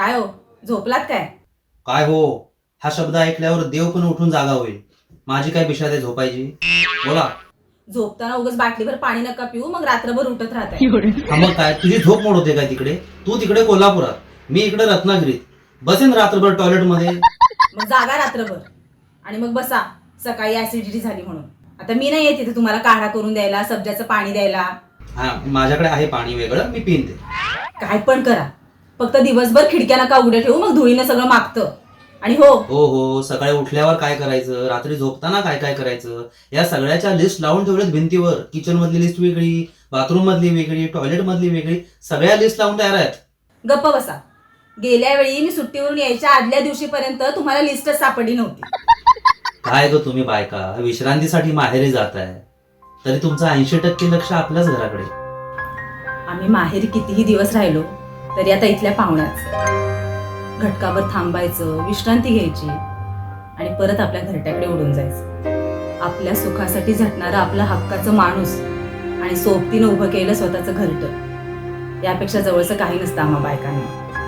काय हो? झोपलात काय? काय हो? हा शब्द ऐकल्यावर देव पण उठून जागा होईल. माझी काय बिशाद आहे झोपायची? बोला. झोपताना उगाच बाटलीभर पाणी नका पिऊ मग रात्रभर उठत राहताय. हा मग काय? तुझी झोप मोड होते काय तिकडे? तू तिकडे कोल्हापुरात. मी इकडे रत्नागिरीत. बसेन रात्रभर टॉयलेटमध्ये मग जागा रात्रभर. आणि मग बसा. सकाळी ऍसिडिटी झाली म्हणून. आता मी नाही येत तिथे तुम्हाला काढा करून द्यायला सब्जाचं पाणी द्यायला. हा माझ्याकडे आहे पाणी वेगळं. मी पिन ते काय पण करा. फक्त दिवसभर खिडक्या नका उघड्या ठेवू? मग धुळीनं सगळं मागतं. आणि हो. हो हो. सकाळी उठल्यावर काय करायचं? रात्री झोपताना काय काय करायचं? या सगळ्याच्या लिस्ट लावून ठेवल्यात भिंतीवर. किचन मधली लिस्ट वेगळी बाथरूम मधली वेगळी टॉयलेट मधली वेगळी. सगळ्या लिस्ट लावून तयार आहेत. गप्प बसा. गेल्या वेळी मी सुट्टीवरून यायच्या आदल्या दिवशीपर्यंत तुम्हाला लिस्टच सापडली नव्हती. काय ग तुम्ही बायका? विश्रांतीसाठी माहेरी जात आहे तरी तुमचं ऐंशी टक्के लक्ष आपल्याच घराकडे. आम्ही माहेरी कितीही दिवस राहिलो तरी आता इथल्या पाहुण्याच. घटकावर थांबायचं विश्रांती घ्यायची आणि परत आपल्या घरट्याकडे उडून जायचं. आपल्या सुखासाठी झटणारा आपला हक्काचं माणूस आणि सोबतीनं उभं केलं स्वतःचं घरटं. यापेक्षा जवळचं काही नसतं आम्हा बायकांना.